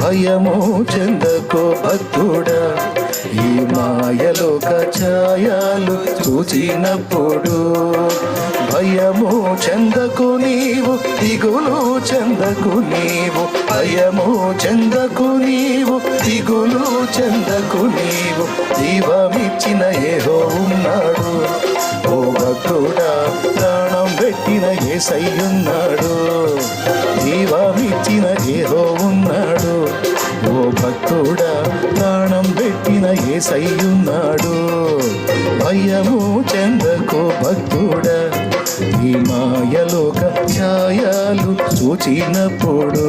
భయము చెందకో భక్తుడా ఈ మాయలోక ఛాయాలు చూచినప్పుడు భయము చెందకు నీవు దిగులు చెందకు నీవు. భయము చెందకు నీవు దిగులు చెందకు నీవు. దీవమిచ్చిన ఏహో ఉన్నాడు. ఓ భక్తుడా ప్రాణం పెట్టిన ఏ సై ఉన్నాడు. తోడా ప్రాణం పెట్టిన ఏసయ్యున్నాడు. భయము చెందకో భక్తుడా ఈ మాయలోక ఛాయాలు చూచినప్పుడు.